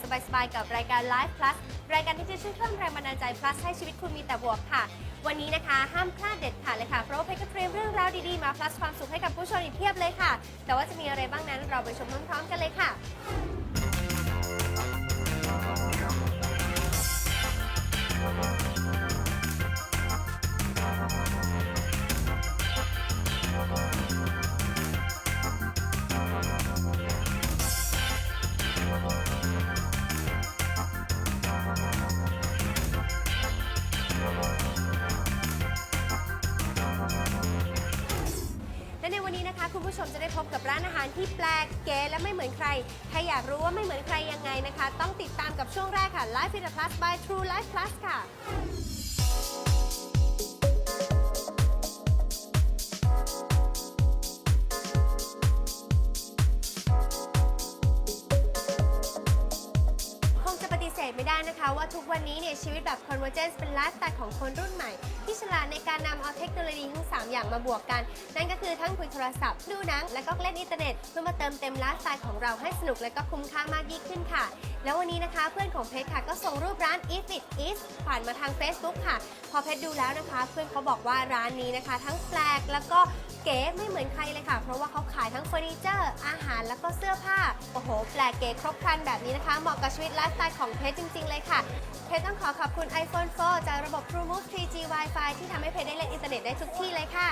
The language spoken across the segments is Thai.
ช่นเคยสบายๆ กับรายการ Life Plus รายการที่จะช่วยเพิ่มแรงบันดาลใจ plus ให้ชีวิตคุณมีแต่บวกค่ะ วันนี้นะคะ ห้ามพลาดเด็ดขาดเลยค่ะ เพราะว่าเพชรก็เตรียมเรื่องราวดีๆ มา plus ความสุขให้กับผู้ชมอีกเพียบเลยค่ะ แต่ว่าจะมีอะไรบ้างนั้นเราไปชมพร้อมๆกันเลยค่ะ นะคะว่าทุกวันนี้เนี่ยชีวิตแบบ convergence เป็นไลฟ์สไตล์ของคนรุ่นใหม่ ที่ฉลาดในการนำเอาเทคโนโลยีทั้ง 3 อย่างมาบวกกัน นั่นก็คือทั้งคุยโทรศัพท์ ดูหนัง และก็เล่นอินเทอร์เน็ตเพื่อมาเติมเต็มไลฟ์สไตล์ของเราให้สนุกและก็คุ้มค่ามากยิ่งขึ้นค่ะ แล้ววันนี้นะคะเพื่อนของเพชรค่ะก็ส่งรูปร้าน If It Is ผ่านมาทาง Facebook ค่ะ พอเพชรดูแล้วนะคะ เพื่อนเขาบอกว่าร้านนี้นะคะ ทั้งแปลกแล้วก็เก๋ไม่เหมือนใครเลยค่ะ เพราะว่าเขาขายทั้งเฟอร์นิเจอร์ อาหารแล้วก็เสื้อผ้า โอ้โห แปลกเก๋ครบครันแบบนี้นะคะ เหมาะกับชีวิตไลฟ์สไตล์ของเพชรจริง ๆ เลยค่ะ เพชรต้องขอขอบคุณ iPhone 4 จากระบบ TrueMove 3G Wi-Fi ที่ทำให้เพชรได้เล่นอินเทอร์เน็ตได้ทุกที่เลยค่ะ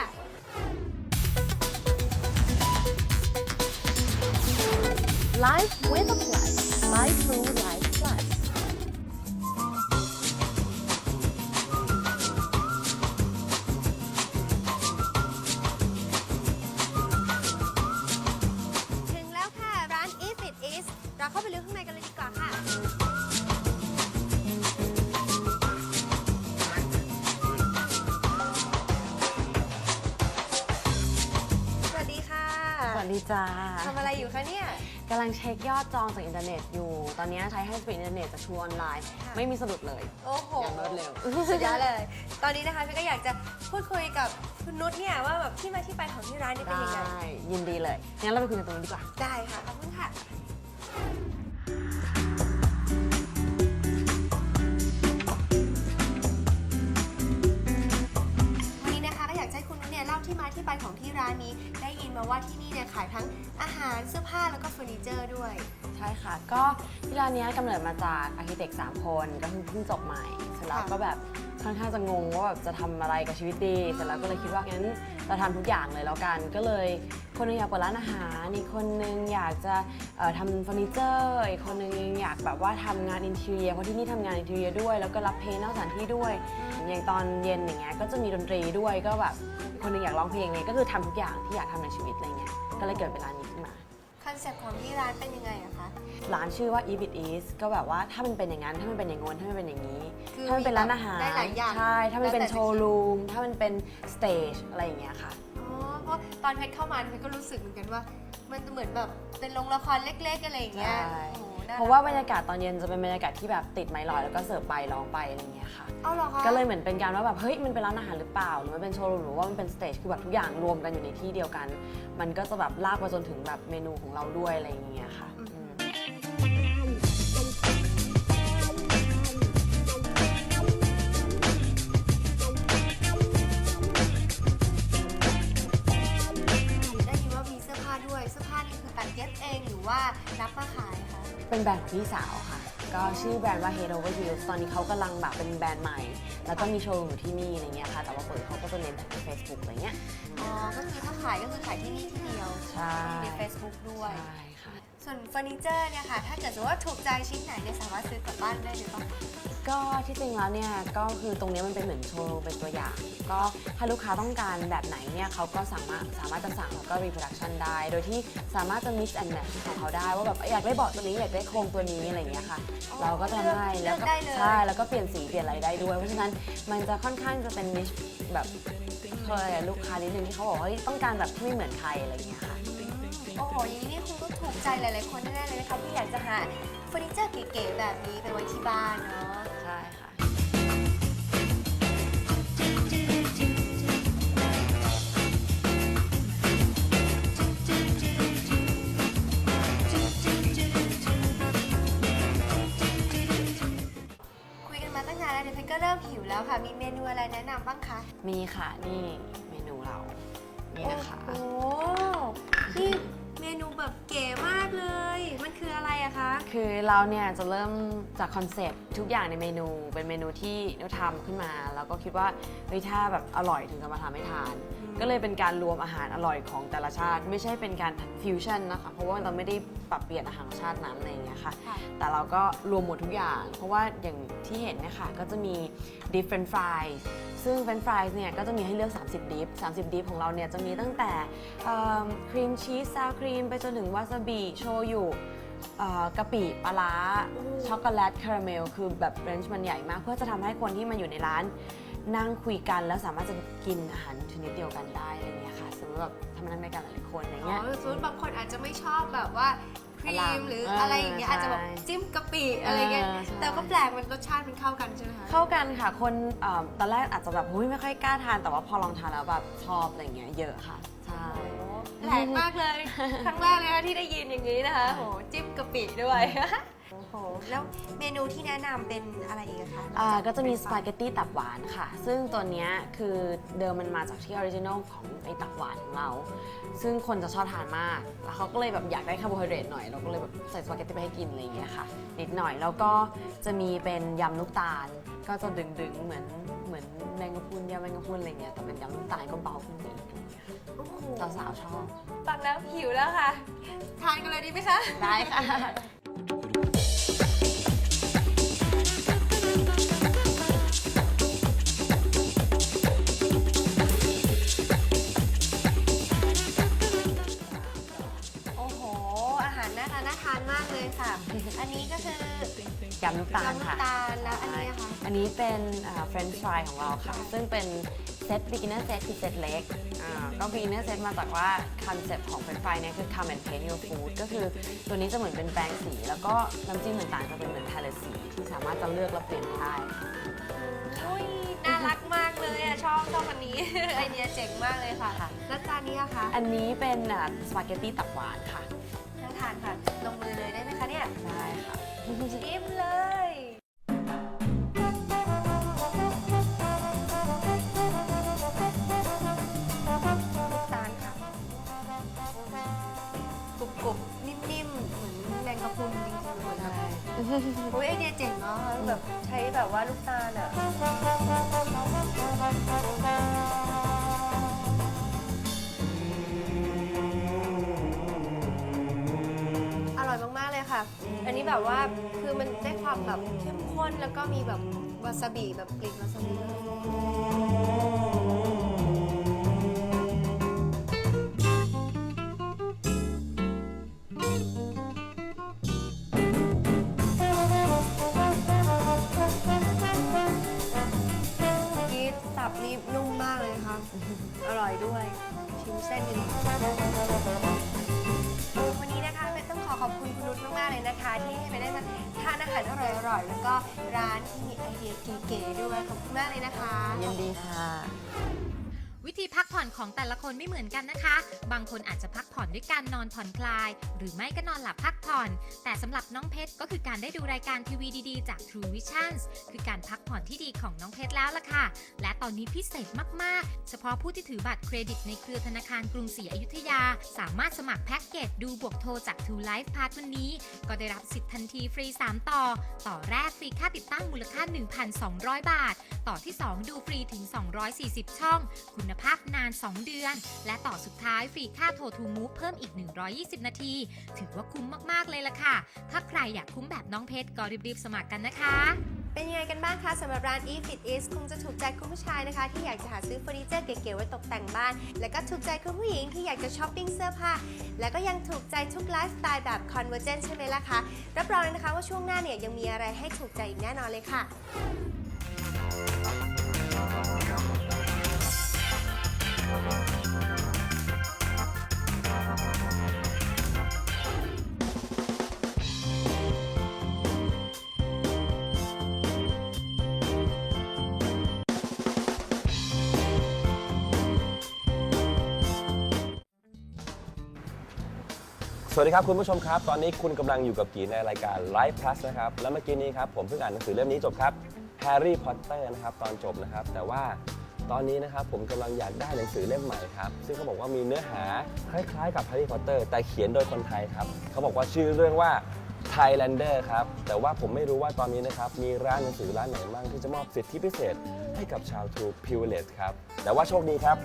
Life with a plus. My True Life เช็คยอดจองจากอินเทอร์เน็ตอยู่ ตอนนี้ใช้ให้สปีดอินเทอร์เน็ตจากทรูออนไลน์ ค่ะ ไม่มีสะดุดเลย โอ้โหอย่างรวดเร็ว สุดยอดเลย ตอนนี้นะคะพี่ก็อยากจะพูดคุยกับคุณนุชเนี่ยว่าแบบที่มาที่ไปของที่ร้านนี้เป็นได้ยังไงยินดีเลย งั้นเราไปคุยกันตรงนี้ดีกว่า ได้ค่ะ ขอบคุณค่ะ วันนี้นะคะก็อยากจะให้คุณนุชเนี่ยเล่าที่มาที่ไปของที่ร้านนี้ ได้ยินมาว่าที่นี่เนี่ยขายทั้งอาหารเสื้อผ้าแล้วก็เฟอร์นิเจอร์ด้วย ใช่ค่ะ ก็ที่ร้านนี้กำเนิดมาจากอาร์เคเต็กสามคนก็คือเพิ่งจบใหม่เสร็จแล้วค่ะ ก็แบบค่อนข้างจะงงว่าแบบจะทำอะไรกับชีวิตดีเสร็จแล้วก็เลยคิดว่างั้นเราทำทุกอย่างเลยแล้วกัน ก็เลยคนหนึงอยากเปิดร้านอาหารอีกคนนึงอยากจะเอ่อทำเฟอร์นิเจอร์อีกคนนึงอยากแบบว่าทำงานอินเทอร์เนียเพราะที่นี่ทำงานอินเทอร์เนียด้วย แล้วก็รับเพลงนอกสถานที่ด้วย อย่างตอนเย็นอย่างเงี้ยก็จะมีดนตรีด้วยก็แบบอีก คนนึงอยากร้องเพลงเนี่ยก็คือทำทุกอย่างที่อยากทำในชีวิตอะไรเงี้ยก็เลยเกิดเป็นร้านนี้ขึ้นมา คอนเซ็ปต์ของที่ร้านเป็นยังไงอะคะ ร้านชื่อว่า If It Is ก็แบบว่าถ้ามันเป็นอย่างนั้นถ้ามันเป็นอย่างงนถ้ามันเป็นอย่างนี้ คือถ้ามันเป็นร้านอาหารได้หลายอย่างใช่ ถ้ามันเป็นแล้วแต่จะ โชว์รูมถ้ามันเป็นสเตจอะไรอย่างเงี้ยค่ะ อ๋อ เพราะตอนเพชรเข้ามาเพชรก็รู้สึกเหมือนกันว่า มันเหมือนแบบเป็นโรงละครเล็กๆอะไรอย่างเงี้ยใช่ โอ้โหน่ เพราะว่าบรรยากาศตอนเย็นจะเป็นบรรยากาศที่แบบติดไมค์ลอยแล้วก็เสิร์ฟไปร้องไปอะไรอย่างเงี้ยค่ะ เอาเหรอคะก็เลยเหมือนเป็นการว่าแบบเฮ้ยมันเป็นร้านอาหารหรือเปล่า หรือมันเป็นโชว์รูมหรือว่ามันเป็นสเตจคือแบบทุกอย่างรวมกันอยู่ในที่เดียวกัน มันก็จะแบบลากมาจนถึงแบบเมนูของเราด้วยอะไรอย่างเงี้ยค่ะอืมได้ยินว่ามีเสื้อผ้าด้วย เสื้อผ้านี่คือตัดเย็บเองหรือว่ารับมาขายคะ เป็นแบรนด์ของพี่สาวค่ะ ก็ชื่อแบรนด์ว่า Head Over Heels ตอนนี้เขากำลังแบบเป็นแบรนด์ใหม่ แล้วก็มีโชว์รูมอยู่ที่นี่อะไรเงี้ยค่ะ แต่ว่าเปิดเขาก็จะเน้นจากใน Facebook อะไรเงี้ย อ๋อ ก็คือถ้าขายก็คือขายที่นี่ที่เดียวใช่ใน Facebook ด้วย ใช่ค่ะ ส่วนเฟอร์นิเจอร์เนี่ยค่ะ ถ้าเกิดสมมติว่าถูกใจชิ้นไหนเนี่ยสามารถซื้อกลับบ้านได้เลยปะ ก็ที่จริงแล้วเนี่ยก็คือตรงเนี้ยมันเป็นเหมือนโชว์รูมเป็นตัวอย่าง ก็ถ้าลูกค้าต้องการแบบไหนเนี่ยเขาก็สามารถสามารถจะสั่งแล้วก็ reproduction ได้ โดยที่สามารถจะ mix and match ของเขาได้ ว่าแบบอยากได้เบาะตัวนี้อยากได้โครงตัวนี้อะไรอย่างเงี้ยค่ะอ๋อเราก็จะทำให้เลืแล้อวกก็ได้เลย ใช่แล้วก็เปลี่ยนสีเปลี่ยนอะไรได้ด้วย เพราะฉะนั้นมันจะค่อนข้างจะเป็น niche แบบเคยลูกค้านิดนึงที่เขาบอกว่าเฮ้ยต้องการแบบที่ไม่เหมือนใครอะไรอย่างเงี้ยค่ะ โอ้โหอย่างนี้นี่คงต้องถูกใจหลาย ๆ คนแน่ๆเลยนะคะที่อยากจะหาเฟอร์นิเจอร์เก๋ๆแบบนี้ไปไว้ที่บ้านเนาะ ค่ะ มีเมนูอะไรแนะนำบ้างคะมีค่ะนี่เมนูเรา นี่นะคะโอ้โหนี่เมนูแบบเก๋มากเลย มันคืออะไรอะคะคือเราเนี่ยจะเริ่มจากคอนเซปต์ทุกอย่างในเมนูเป็นเมนูที่นิวทำขึ้นมา แล้วก็คิดว่าเฮ้ยถ้าแบบอร่อยถึงจะมาทำให้ทาน ก็เลยเป็นการรวมอาหารอร่อยของแต่ละชาติ ไม่ใช่เป็นการฟิวชั่นนะคะ เพราะว่าเราไม่ได้ปรับเปลี่ยนอาหารของชาตินั้นอะไรอย่างเงี้ยค่ะ ค่ะ แต่เราก็รวมหมดทุกอย่าง เพราะว่าอย่างที่เห็นเนี่ยค่ะ ก็จะมี different fries ซึ่ง french fries เนี่ยก็จะมีให้เลือก 30 ดิฟ 30 ดิฟของเราเนี่ยจะมีตั้งแต่ครีมชีสซาวครีม ไปจนถึงวาซาบิโชยุเอ่อกะปิปลาร้า ช็อกโกแลตคาราเมล คือแบบเรนจ์มันใหญ่มาก เพื่อจะทำให้คนที่มาอยู่ในร้าน นั่งคุยกันแล้วสามารถจะกินอาหารชนิดเดียวกันได้อะไรเงี้ยค่ะสมมติแบบทำนั่งด้วยกันหลายๆคนอะไรอ๋เงี้ย อสมมติบางคนอาจจะไม่ชอบแบบว่าครีอลัมงหรือเออออะไรอย่างเงี้ยอาจจะแบบใช่จิ้มกะปิอะไรเงี้ยเออใช่ แต่ก็แปลกมันรสชาติมันเข้ากันใช่ไหมคะเข้ากันค่ะ คนเอ่อตอนแรกอาจจะแบบหุ้ยไม่ค่อยกล้าทาน แต่ว่าพอลองทานแล้วแบบชอบอะไรเงี้ยเยอะค่ะ ใช่ แปลกมากเลย ครั้งแรกเลยนะที่ได้ยินอย่างนี้นะคะโหจิ้มกะปิด้วยโอ้โหแล้วเมนูที่แนะนำเป็นอะไรอีกอะคะอ่าก็จะมีสปาเกตตี้ตับหวานค่ะ ซึ่งตัวเนี้ยคือเดิมมันมาจากที่ออริจินอลของไอตับหวานของเรา ซึ่งคนจะชอบทานมาก แล้วเขาก็เลยแบบอยากได้คาร์โบไฮเดรตหน่อย เราก็เลยแบบใส่สปาเกตตี้ไปให้กินอะไรอย่างเงี้ยค่ะ นิดหน่อย แล้วก็จะมีเป็นยำลูกตาล ก็จะดึงๆ เหมือนเหมือนแมงกะพรุนยำแมงกะพรุนอะไรเงี้ย แต่เป็นยำลูกตาลก็เบาขึ้นไปอีกอะไรเงี้ยโอ้โหสาวๆชอบ ฟังแล้วหิวแล้วค่ะ ทานกันเลยดีไหมคะ ได้ค่ะำลูกตาลยำลูกค่ะตาลแล้วอันนี้อะคะอันนี้เป็นเฟรนช์ฟรายของเราค่ะ ซึ่งเป็นเซต beginner set คือเซตเล็กอ่าก็ beginner set มาจากว่าคอนเซ็ปต์ของเฟรนช์ฟรายเนี่ยคือ come and paint your food ก็คือตัวนี้จะเหมือนเป็นแปรงสี แล้วก็น้ำจิ้มต่างๆจะเป็นเหมือนพาเลตสี ที่สามารถจะเลือกและเปลี่ยนได้ อุ้ยน่ารักมากเลยอะชอบชอบอันนี้ ไอเดียเจ๋งมากเลยค่ะ ค่ะ แล้วจานนี้อะคะอันนี้เป็นสปาเกตตี้ตับหวานค่ะน่าทานค่ะ ลงมือเลยได้ไหมคะเนี่ย ได้ค่ะ ชิมเลยลูกตาลค่ะกรุบกรุบๆนิ่มๆ เหมือนแมงกะพรุนจริงๆเลยค่ะโอ้ยไอเดียเจ๋งเนาะแบบใช้แบบว่าลูกตาลอะ อันนี้แบบว่าคือมันได้ความแบบเข้มข้นแล้วก็มีแบบวาซาบิแบบกลิ่นวาซาบิ ของแต่ละคนไม่เหมือนกันนะคะ บางคนอาจจะพักผ่อนด้วยการนอนผ่อนคลาย หรือไม่ก็นอนหลับพักผ่อน แต่สำหรับน้องเพชรก็คือการได้ดูรายการทีวีดีๆ จาก True Visions คือการพักผ่อนที่ดีของน้องเพชรแล้วล่ะค่ะ และตอนนี้พิเศษมากๆ เฉพาะผู้ที่ถือบัตรเครดิตในเครือธนาคารกรุงศรีอยุธยา สามารถสมัครแพ็กเกจดูบวกโทรจาก True Life Pass วันนี้ ก็ได้รับสิทธิ์ทันทีฟรี 3 ต่อ ต่อแรกฟรีค่าติดตั้งมูลค่า 1,200 บาท ต่อที่ 2 ดูฟรีถึง 240 ช่อง คุณภาพนาน 2เดือน และต่อสุดท้ายฟรีค่าโทรทูมูฟเพิ่มอีก 120 นาที ถือว่าคุ้มมากๆเลยล่ะค่ะ ถ้าใครอยากคุ้มแบบน้องเพชรก็รีบๆสมัครกันนะคะ เป็นยังไงกันบ้างคะสำหรับร้าน e f i t is คงจะถูกใจคุณผู้ชายนะคะ ที่อยากจะหาซื้อเฟอร์นิเจอร์เก๋ๆไว้ตกแต่งบ้าน และก็ถูกใจคุณผู้หญิงที่อยากจะช้อปปิ้งเสื้อผ้า และก็ยังถูกใจทุกไลฟ์สไตล์แบบ convergent ใช่ไหมล่ะคะ รับรองเลยนะคะว่าช่วงหน้าเนี่ยยังมีอะไรให้ถูกใจอีกแน่นอนเลยค่ะ วัสดีครับคุณผู้ชมครับ ตอนนี้คุณกำลังอยู่กับกีในรายการ Life Plus นะครับ และเมื่อกี้นี้ครับผมเพิ่งอ่านหนังสือเล่มนี้จบครับแฮร์รี่พอตเตอร์นะครับตอนจบนะครับ แต่ว่าตอนนี้นะครับผมกำลังอยากได้หนังสือเล่มใหม่ครับ ซึ่งเขาบอกว่ามีเนื้อหาคล้ายๆกับแฮร์รี่พอตเตอร์แต่เขียนโดยคนไทยครับ เขาบอกว่าชื่อเรื่องว่า Thailander ครับ แต่ว่าผมไม่รู้ว่าตอนนี้นะครับ มีร้านหนังสือร้านไหนบ้างที่จะมอบสิทธิพิเศษให้กับชาว True Privilege ครับ แต่ว่าโชคดีครับ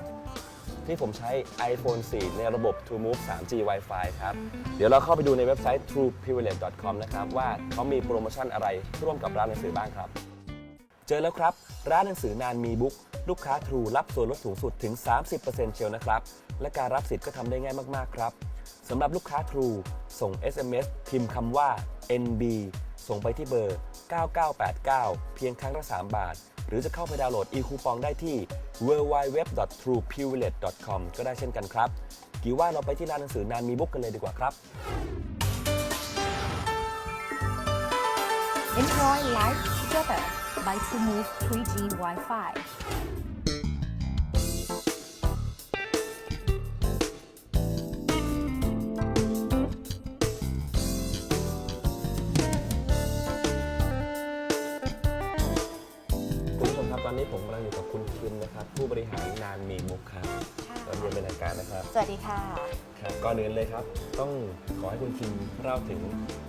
ที่ผมใช้ iPhone 4 ในระบบ True Move 3G Wi-Fi ครับ เดี๋ยวเราเข้าไปดูในเว็บไซต์ trueprivilege.com นะครับ ว่าเขามีโปรโมชั่นอะไรร่วมกับร้านหนังสือบ้างครับ เจอแล้วครับ ร้านหนังสือนานมีบุ๊กลูกค้า True รับส่วนลดสูงสุดถึง 30%เชียวนะครับ และการรับสิทธิ์ก็ทำได้ง่ายมากๆครับสำหรับลูกค้า True ส่ง SMS พิมพ์คำว่า NB ส่งไปที่เบอร์ 9989 เพียงครั้งละ 3 บาท หรือจะเข้าไปดาวน์โหลด e คูปองได้ที่ www.trueprivilege.com ก็ได้เช่นกันครับ กี่ว่าเราไปที่ร้านหนังสือนานมีบุ๊กกันเลยดีกว่าครับ Enjoy life together by True 3G Wi-Fi. กำลังอยู่กับคุณคิมนะครับ ผู้บริหารงานมีบุ๊กครับตอนเย็นเป็นทางการนะครับสวัสดีค่ะ ครับก่อนอื่นเลยครับ ต้องขอให้คุณคิมเล่าถึง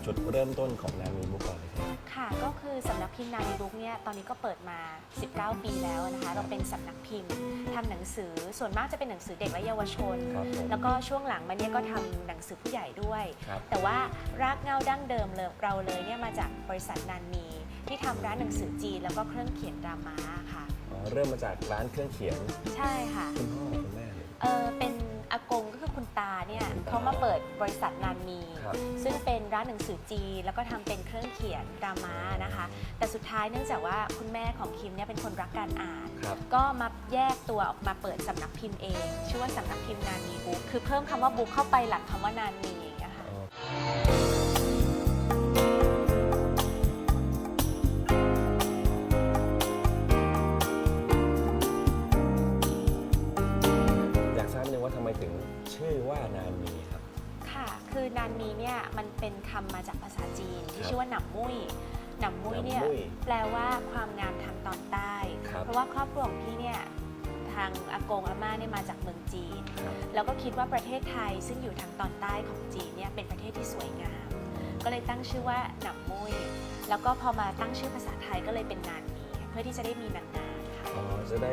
จุดเริ่มต้นของนานมีบุ๊กก่อนเลยครับ ค่ะก็คือสำนักพิมพ์นารีบุ๊กเนี่ยตอนนี้ก็เปิดมา 19 ปีแล้วนะคะ เราเป็นสำนักพิมพ์ทำหนังสือส่วนมากจะเป็นหนังสือเด็กและเยาวชน ครับผมแล้วก็ช่วงหลังมาเนี่ยก็ทำหนังสือผู้ใหญ่ด้วย ครับ แต่ว่ารากเหง้าดั้งเดิมเลยเราเลยเนี่ยมาจากบริษัทนานมี ที่ทำร้านหนังสือจีนแล้วก็เครื่องเขียนดราม่าค่ะ อ๋อเริ่มมาจากร้านเครื่องเขียนใช่ค่ะ คุณพ่อคุณแม่เลยเออเป็นอากงก็คือคุณตาเนี่ยคุณตาเขามาเปิดบริษัทนานมี ครับซึ่งเป็นร้านหนังสือจีนแล้วก็ทำเป็นเครื่องเขียนดราม่านะคะ แต่สุดท้ายเนื่องจากว่าคุณแม่ของคิมเนี่ยเป็นคนรักการอ่าน ครับ ก็มาแยกตัวออกมาเปิดสำนักพิมพ์เองชื่อว่าสำนักพิมพ์นานมีบุ๊กคือเพิ่มคำว่าบุ๊กเข้าไปหลังคำว่านานมีอย่างเงี้ยค่ะ อ๋อ เนี่ยมันเป็นคำมาจากภาษาจีน ที่ครับชื่อว่าหนำมุ้ยหนำมุ้ยเนี่ยหนำมุ้ยแปลว่าความงามทางตอนใต้ ครับเพราะว่าครอบครัวของพี่เนี่ยทางอากงอาม่าเนี่ยมาจากเมืองจีน ครับ แล้วก็คิดว่าประเทศไทยซึ่งอยู่ทางตอนใต้ของจีนเนี่ยเป็นประเทศที่สวยงาม ก็เลยตั้งชื่อว่าหนำมุ้ยแล้วก็พอมาตั้งชื่อภาษาไทยก็เลยเป็นนานมีเพื่อที่จะได้มีนานๆค่ะอ๋อ จะได้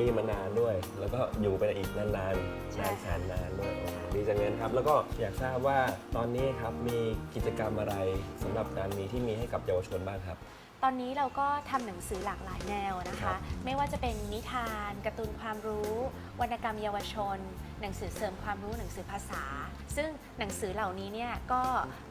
มีมานานด้วย แล้วก็อยู่ไปอีกนานๆใช่นานแสนนานด้วยโอ้ดีจังเลยนะครับ แล้วก็อยากทราบว่าตอนนี้ครับมีกิจกรรมอะไรสำหรับนานมีที่มีให้กับเยาวชนบ้างครับ ตอนนี้เราก็ทำหนังสือหลากหลายแนวนะครัคะ บ ไม่ว่าจะเป็นนิทานการ์ตูนความรู้ วรรณกรรมเยาวชน หนังสือเสริมความรู้หนังสือภาษา ซึ่งหนังสือเหล่านี้เนี่ยก็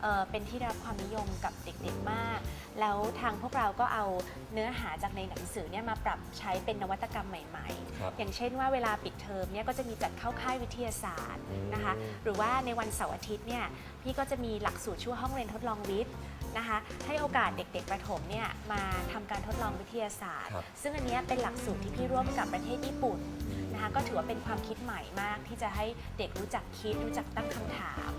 เอ่อเป็นที่ได้รับความนิยมกับเด็กๆมาก แล้วทางพวกเราก็เอาเนื้อหาจากในหนังสือเนี่ยมาปรับใช้เป็นนวัตกรรมใหม่ครับๆอย่างเช่นว่าเวลาปิดเทอมเนี่ยก็จะมีจัดเข้าค่ายวิทยาศาสตร์นะคะ อืม หรือว่าในวันเสาร์อาทิตย์เนี่ยพี่ก็จะมีหลักสูตรชื่อว่าห้องเรียนทดลองวิทย์ นะคะให้โอกาสเด็กๆประถมเนี่ยมาทำการทดลองวิทยาศาสตร์ ครับ ซึ่งอันเนี้ยเป็นหลักสูตรที่พี่ร่วมกับประเทศญี่ปุ่นนะคะก็ถือว่าเป็นความคิดใหม่มากที่จะให้เด็กรู้จักคิดรู้จักตั้งคำถาม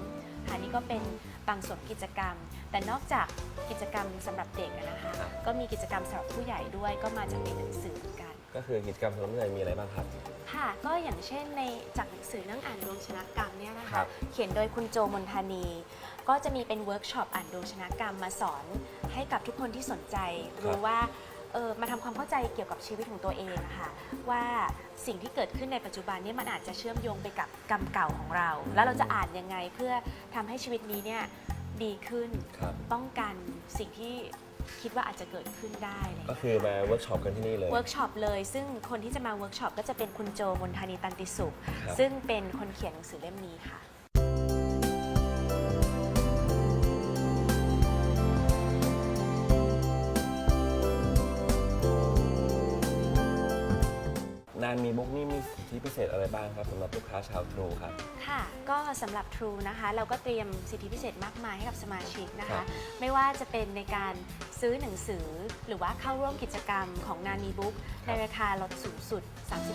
ค่ะนี่ก็เป็นบางส่วนกิจกรรม แต่นอกจากกิจกรรมสำหรับเด็กอะนะคะครับก็มีกิจกรรมสำหรับผู้ใหญ่ด้วยก็มาจากในหนังสือเหมือนกัน ก็คือกิจกรรมสำหรับผู้ใหญ่มีอะไรบ้างครับ ค่ะ ก็อย่างเช่นในจากหนังสือเรื่องอ่านดวงชนะกรรมเนี่ยนะครัคะ บเขียนโดยคุณโจมนทานี ก็จะมีเป็นเวิร์กช็อปอ่านดวงชนะกรรมมาสอนให้กับทุกคนที่สนใจรู้ว่าเออมาทำความเข้าใจเกี่ยวกับชีวิตของตัวเองอะค่ะ ว่าสิ่งที่เกิดขึ้นในปัจจุบันเนี้มันอาจจะเชื่อมโยงไปกับกรรมเก่าของเรา แล้วเราจะอ่านยังไงเพื่อทำให้ชีวิตนี้เนี่ยดีขึ้นครับป้องกันสิ่งที่คิดว่าอาจจะเกิดขึ้นได้อะไรอย่างก็เลยคือมาเวิร์กช็อปกันที่นี่เลยเวิร์กช็อปเลย ซึ่งคนที่จะมาเวิร์กช็อปก็จะเป็นคุณโจมนทานีตันติสุขครับซึ่งเป็นคนเขียนหนังสือเล่มนี้ค่ะานมีบุกนี่มี ธิพิเศษอะไรบ้างครับสำหรับลูกค้าชาวทรูครับ ค่ะ ก็สำหรับ True นะคะ เราก็เตรียมสิทธิพิเศษมากมายให้กับสมาชิกนะครัคะ บ ไม่ว่าจะเป็นในการซื้อหนังสือ หรือว่าเข้าร่วมกิจกรรมของนานีบุ๊กในราคาลดสูงสุด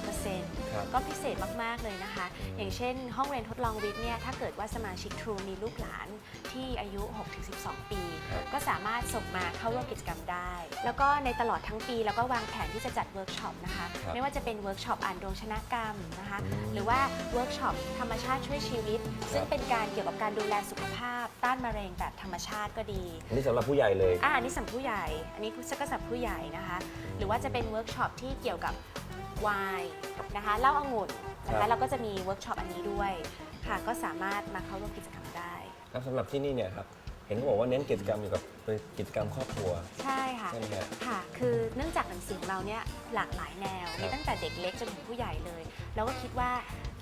30%ครับ ก็พิเศษมาก ๆ เลยนะคะอย่างเช่น ห้องเรียนทดลองวิทย์เนี่ย ถ้าเกิดว่าสมาชิก True มีลูกหลานที่อายุ 6-12 ปี ครับ ก็สามารถส่งมาเข้าร่วมกิจกรรมได้ แล้วก็ในตลอดทั้งปีแล้วก็วางแผนที่จะจัดเวิร์กช็อปนะคะ ครับ ไม่ว่าจะเป็นเวิร์กช็อปอ่านดวงชนะกรรมนะคะอืมหรือว่าเวิร์กช็อปธรรมชาติช่วยชีวิต ซึ่งครับเป็นการเกี่ยวกับการดูแลสุขภาพ ต้านมะเร็งแบบธรรมชาติก็ดี อันนี้สำหรับผู้ใหญ่เลย อ่าอันนี้สำหรับผู้ใหญ่ อันนี้ก็สำหรับผู้ใหญ่นะคะ หรือว่าจะเป็นเวิร์กช็อปที่เกี่ยวกับไวน์นะคะเหล้าองุ่นนะครัคะบ เราก็จะมีเวิร์กช็อปอันนี้ด้วยค่ะ ก็สามารถมาเข้าร่วมกิจกรรมได้ ครับสำหรับที่นี่เนี่ยครับ เห็นเขาบอกว่าเน้นกิจกรรมเกี่ยวกับ กิจกรรมครอบครัวใช่ค่ะ ใช่ไหมฮะค่ะ คือเนื่องจากหนังสือของเราเนี่ยหลากหลายแนวครับมีตั้งแต่เด็กเล็กจนถึงผู้ใหญ่เลย แล้วก็คิดว่า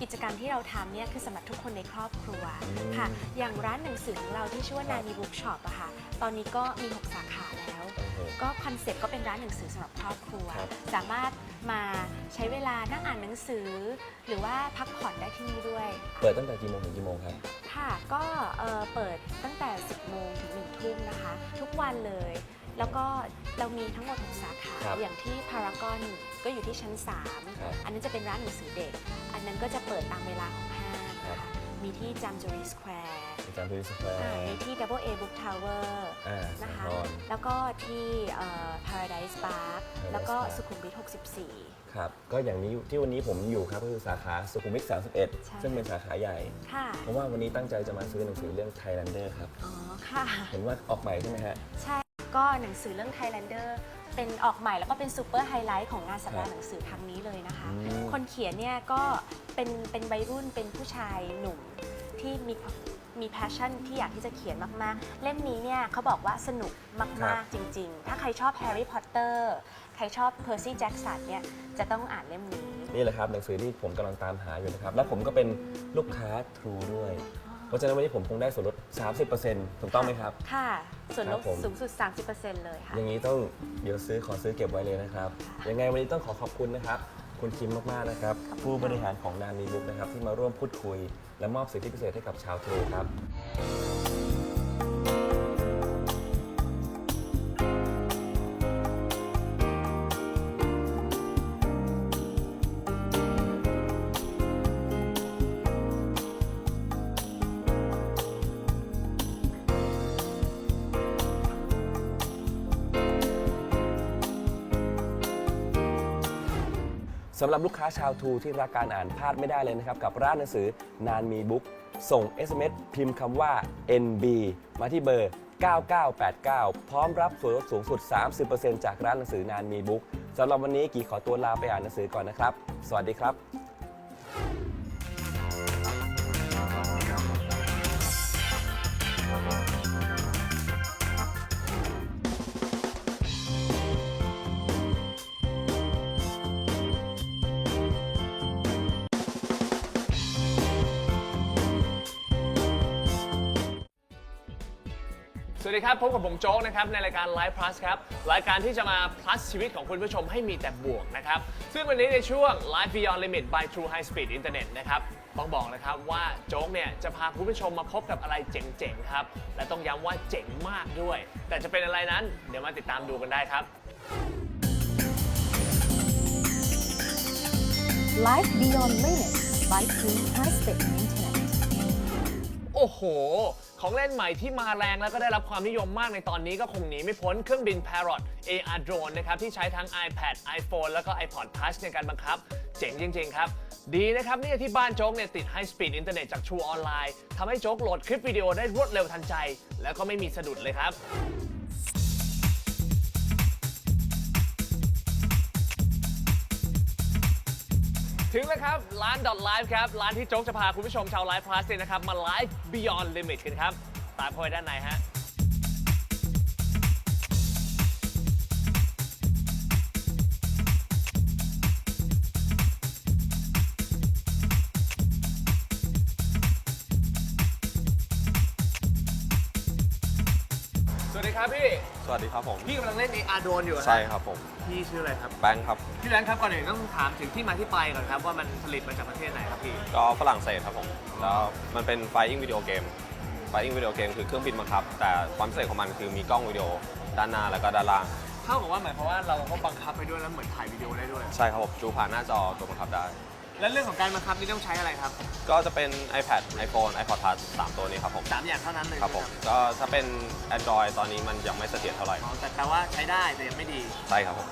กิจกรรมที่เราทำเนี่ยคือสำหรับทุกคนในครอบครัวอืมค่ะ อย่างร้านหนังสือของเราที่ชื่อว่าครันาบนีบุ๊กช็อปอะค่ะ ตอนนี้ก็มี 6 สาขาแล้ว โอเคก็คอนเซ็ปต์ก็เป็นร้านหนังสือสำหรับครอบครัว ครับ สามารถมาใช้เวลานั่งอ่านหนังสือ หรือว่าพักผ่อนได้ที่นี่ด้วย เปิดตั้งแต่กี่โมงถึงกี่โมงครับ ค่ะ ก็เอ่อเปิดตั้งแต่ 10 โมงถึง 1 ทุ่มนะคะทุกวันเลย แล้วก็เรามีทั้งหมด6สาขาครับอย่างที่พารากอนก็อยู่ที่ชั้น ครับ3 อันนั้นจะเป็นร้านหนังสือเด็ก อันนั้นก็จะเปิดตามเวลาของห้างครับ ค่ะมีที่จามจ u รีสแควร์อาจารย์พิริสแควร์มีที่ Double A Book Tower อ่าสานะคะทรแล้วก็ที่เอ่อ Paradise Park Paradise แล้วก็ Park สุขุมวิท 64 ครับก็อย่างนี้ที่วันนี้ผมอยู่ครับก็คือสาขาสุขุมวิทใช่ 31 ซึ่งเป็นสาขาใหญ่ ค่ะ เพราะว่าวันนี้ตั้งใจจะมาซื้อหนังสือเรื่อง Thailander ครับ อ๋อ ค่ะ เห็นว่าออกใหม่ใช่ไหมฮะ ใช่ ก็หนังสือเรื่อง Thailander เป็นออกใหม่แล้วก็เป็นซูเปอร์ไฮไลท์ของงานสัปดาครัห์บหนังสือครั้งนี้เลยนะคะ อืม คนเขียนเนี่ยก็เป็นเป็นวัยรุ่นเป็นผู้ชายหนุ่มที่มีมีแพชชั่นที่อยากที่จะเขียนมาก ๆ เล่มนี้เนี่ยเขาบอกว่าสนุกมาก ๆ จริง ๆ ถ้าใครชอบแฮร์รี่พอตเตอร์ ใครชอบเพอร์ซี่แจ็กสันเนี่ยจะต้องอ่านเล่มนี้ นี่แหละครับหนังสือที่ผมกำลังตามหาอยู่นะครับ แล้วผมก็เป็นลูกค้า True ด้วย เพราะฉะนั้นวันนี้ผมคงได้ส่วนลด 30%ถูกต้องไหมครับ ค่ะ ส่วนลดครับผม สูงสุด 30%เลยค่ะ อย่างนี้ต้องเดี๋ยวซื้อขอซื้อเก็บไว้เลยนะครับ ยังไงวันนี้ต้องขอขอบคุณนะครับ คุณคิมมากๆนะครับ ผู้บริหารของนานมีบุ๊กนะครับที่มาร่วมพูดคุย และมอบสิทธิพิเศษให้กับชาวทรูครับ สำหรับลูกค้าชาวทูที่รักการอ่านพลาดไม่ได้เลยนะครับ กับร้านหนังสือนานมีบุ๊กส่ง SMS พิมพ์คำว่า NB มาที่เบอร์ 9989 พร้อมรับส่วนลดสูงสุด 30%จากร้านหนังสือนานมีบุ๊กสำหรับวันนี้กี่ขอตัวลาไปอ่านหนังสือก่อนนะครับ สวัสดีครับ วัสดีครับ พบกับผมโจ๊กนะครับ ในรายการ Live Plus ครับ รายการที่จะมา plus ชีวิตของคุณผู้ชมให้มีแต่บวกนะครับ ซึ่งวันนี้ในช่วง Live Beyond Limit by True High Speed Internet นะครับต้องบอกนะครับว่าโจ๊กเนี่ยจะพาคุณผู้ชมมาพบกับอะไรเจ๋งๆครับ และต้องย้ำว่าเจ๋งมากด้วย แต่จะเป็นอะไรนั้น เดี๋ยวมาติดตามดูกันได้ครับ Life Beyond Limits by True High Speed Internet. โอ้โห ของเล่นใหม่ที่มาแรงแล้วก็ได้รับความนิยมมากในตอนนี้ก็คงหนีไม่พ้นเครื่องบิน Parrot AR Drone นะครับที่ใช้ทั้ง iPad iPhone แล้วก็ iPod Touch ในการบังคับ เจ๋งจริง ๆ ครับดีนะครับนี่ที่บ้านโจ๊กเนี่ยติดไฮสปีดอินเทอร์เน็ตจาก True Online ทำให้โจ๊กโหลดคลิปวิดีโอได้รวดเร็วทันใจ แล้วก็ไม่มีสะดุดเลยครับ ถึงแล้วครับ ร้าน .live ครับ ร้านที่โจ๊กจะพาคุณผู้ชมชาว Live Plus เนี่ยนะครับ มา Live Beyond Limit กันครับ ตามเข้าไปด้านในฮะ สวัสดีครับพี่ สวัสดีครับผมพี่กำลังเล่น AR Drone อยู่เหรอฮะใช่ครับผมพี่ชื่ออะไรครับแบงค์ครับพี่แบงค์ครับก่อนอื่นต้องถามถึงที่มาที่ไปก่อนครับว่ามันผลิตมาจากประเทศไหนครับพี่ก็ฝรั่งเศสครับผมแล้วมันเป็น Flying Video Game Flying Video Game คือเครื่องบินบังคับ แต่ความพิเศษของมันคือมีกล้องวิดีโอด้านหน้าแล้วก็ด้านล่างเท่ากับว่าหมายความว่าเราก็บังคับไปด้วยแล้วเหมือนถ่ายวิดีโอได้ด้วยใช่ครับผมจูผ่านหน้าจอตัวบังคับได้ แล้วเรื่องของการบังคับนี่ต้องใช้อะไรครับก็จะเป็น iPad iPhone iPod Touch 3 ตัวนี้ครับผมสามอย่างเท่านั้นเลยครับผมใช่ไหก็ถ้าเป็น Android ตอนนี้มันยังไม่เสถียรเท่าไหร่ อ๋อแต่แต่ว่าใช้ได้แต่ยังไม่ดี ใช่ครับผม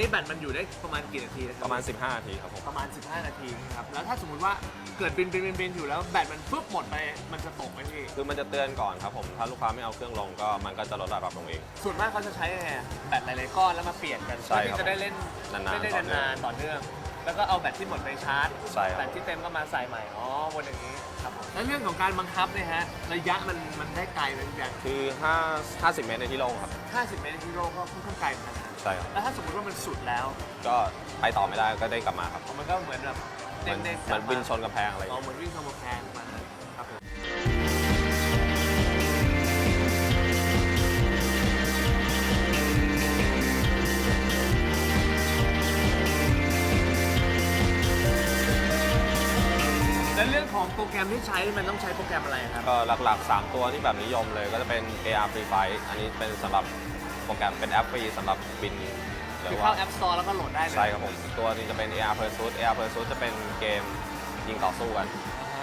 นี้แบตมันอยู่ได้ประมาณกี่นาทีนคบประมาณ 15นาทีครับผมประมาณ 15 นาทีครับ แล้วถ้าสมมุติว่าเกิดบินบินบินบินอยู่แล้วแบตมันปุ๊บหมดไป มันจะตกไหมพี่ คือมันจะเตือนก่อนครับผมถ้าลูกค้าไม่เอาเครื่องลงก็มันก็จะลดระดับลงเอง ส่วนมากเขาจะใช้ยังไงอะแบตหลายๆก้อนแล้วมาเปลี่ยนกันใช่เพื่อครับที่จะได้เล่นนานๆเล่นได้ต่อเนื่อง นานๆต่อเนื่อง แล้วก็เอาแบตที่หมดไปชาร์จใช่ครับ แบตที่เต็มก็มาใส่ใหม่อ๋อวนอย่างนี้ครับผมแล้วเรื่องของการบังคับเนี่ยฮะระยะมันมันได้ไกลเลยพี่แบงค์คือ5 50 เมตรในที่โล่งครับ50 เมตรที่โลกก็ค่อนข้างไกลเหมือนกันนะใช่ครับแล้วถ้าสมมติว่ามันสุดแล้วก็ไปต่อไม่ได้ก็ได้กลับมาครับมันก็เหมือนแบบเหมือนเด้งๆเหมือนวินชนกำแพงอะไรอย่างอ๋อเงี้ย เหมือนวิ่งชนกำแพงประมา แล้วเรื่องของโปรแกรมที่ใช้มันต้องใช้โปรแกรมอะไรครับ ก็หลักๆ 3 ตัวที่แบบนิยมเลยก็จะเป็น AR Free Flight อันนี้เป็นสำหรับโปรแกรมเป็นแอปฟรีสำหรับบินหรืคืออเข้าว่า App Store แล้วก็โหลดได้เลยใช่ครับผมตัวนี้จะเป็น AR Pursuit AR Pursuit จะเป็นเกมยิงต่อสู้กัน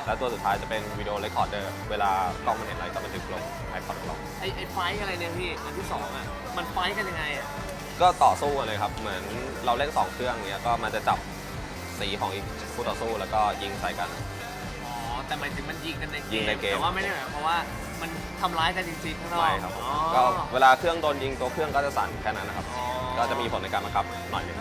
แล้วตัวสุดท้ายจะเป็นวิดีโอเรคคอร์เดอร์เวลากล้องมันเห็นอะไรก็บันทึกลง iPod ลง ไอไอไฟท์อะไรเนี่ยพี่ อันที่สองอะ มันไฟท์กันยังไงอะ ก็ต่อสู้กันเลยครับ เหมือนเราเล่น 2 เครื่องเนี้ยก็มันจะจับสีของอีกคู่ต่อสู้แล้วก็ยิงใส่กันอ๋อ แต่หมายถึงมันยิงกันในเกยิงมในเกมแต่ว่าไม่ได้หมายความว่ามันทำร้ายกันจริงๆข้างนอกไม่ครับผมอ๋อ ก็เวลาเครื่องโดนยิงตัวเครื่องก็จะสั่นแค่นั้นนะครับ อ๋อ ก็จะมีผลในการบังคับหน่อยหนึง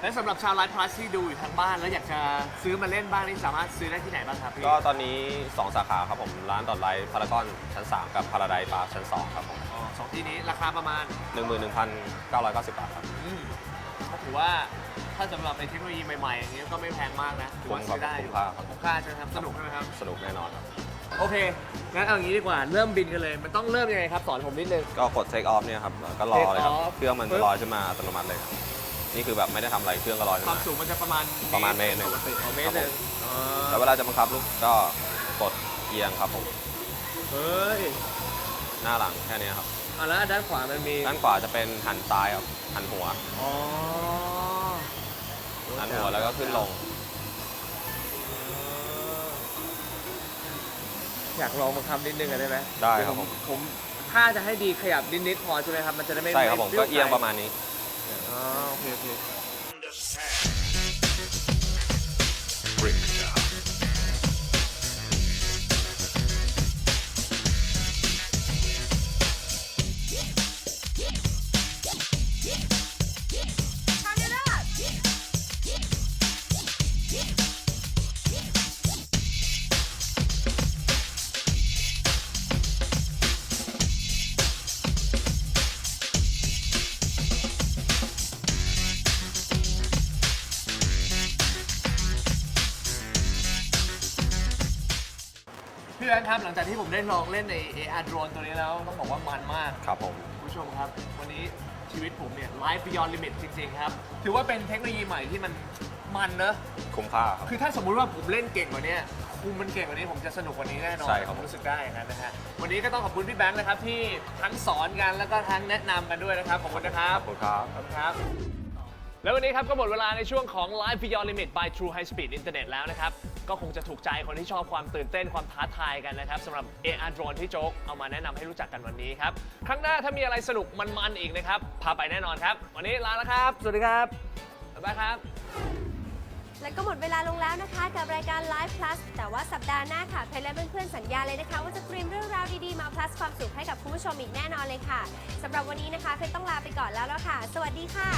และสำหรับชาวไลฟ์พลัสที่ดูอยู่ทางบ้าน แล้วอยากจะซื้อมาเล่นบ้างนี่สามารถซื้อได้ที่ไหนบ้างครับพี่ก็ตอนนี้ 2 สาขาครับผมร้านดอทไลท์พารากอนชั้น 3 กับพาราไดปาร์ชั้น 2 ครับผมอ๋อสองที่นี้ราคาประมาณ11,990 บาทครับ อืมก็ถือว่า ถ้าสำหรับในเทคโนโลยีใหม่ๆอย่างนี้ก็ไม่แพงมากนะถือว่าซื้อได้อยู่คุ้มค่าครับ คุ้มค่าใช่ไหมครับสนุกใช่ไหมครับ สนุกแน่นอนครับ โอเค งั้นเอาอย่างนี้ดีกว่า เริ่มบินกันเลย มันต้องเริ่มยังไงครับ สอนผมนิดนึง ก็กด take off เนี่ยครับแล้วก็รอเลยครับ Take off เครื่องมันจะลอยขึ้นมาอัตโนมัติเลยครับนี่คือแบบไม่ได้ทำอะไรเครื่องก็ลอยขึ้ความนมาสูงมันจะประมาณประมาณเมตรหนึ่ง ปกติอ๋อเมตรหนึ่งอ๋อแล้วเวลาจะบังคับลูกก็กดเอียงครับผมเฮ้ยหน้าหลังแค่นี้ครับอะแล้วด้านขวามันมี ด้านขวาจะเป็นหันซ้ายครับหันหัว อ๋อ หันหัวแล้วก็ขึ้นลง อยากลองมาทำนิดนึงอะได้ไหมได้ครับผม ผมถ้าจะให้ดีขยับนิดๆพอใช่ไหมครับ มันจะได้ไม่ใช่ครับผมไบี้ก็วเอียงไประมาณนี้ อ๋อโอเคโอเคพี่ ค์ครับ หลังจากที่ผมได้ลองเล่นใน AR drone ตัวนี้แล้วต้องบอกว่ามันมาก ครับผมคุณผู้ชมครับ วันนี้ชีวิตผมเนี่ย life beyond limit จริง ๆ ครับ ถือว่าเป็นเทคโนโลยีใหม่ที่มันมันเนอะคุ้มค่าครับ คือถ้าสมมุติว่าผมเล่นเก่งกว่านี้คุมมันเก่งกว่านี้ผมจะสนุกกว่านี้แน่นอนใช่ครับ ผมรู้สึกได้อย่างนั้นนะฮะวันนี้ก็ต้องขอบคุณพี่แบงค์นะครับที่ทั้งสอนกันแล้วก็ทั้งแนะนำกันด้วยนะครับขอบคุณนะครับ ขอบคุณครับ ขอบคุณครับ แล้ววันนี้ครับก็หมดเวลาในช่วงของ Live Beyond Limit by True High Speed Internet แล้วนะครับ ก็คงจะถูกใจคนที่ชอบความตื่นเต้นความท้าทายกันนะครับสำหรับ AR Drone ที่โจ๊กเอามาแนะนำให้รู้จักกันวันนี้ครับ ครั้งหน้าถ้ามีอะไรสนุกมันๆอีกนะครับ พาไปแน่นอนครับ วันนี้ลาแล้วครับ สวัสดีครับบ๊ายบายครับ และก็หมดเวลาลงแล้วนะคะ กับรายการ Live Plus แต่ว่าสัปดาห์หน้าค่ะเพชรและเพื่อนๆสัญญาเลยนะคะ ว่าจะเตรียมเรื่องราวดีๆมา plus ความสุขให้กับคุณผู้ชมอีกแน่นอนเลยค่ะสำหรับวันนี้นะคะเพชรต้องลาไปก่อนแล้วแล้วค่ะ สวัสดีค่ะ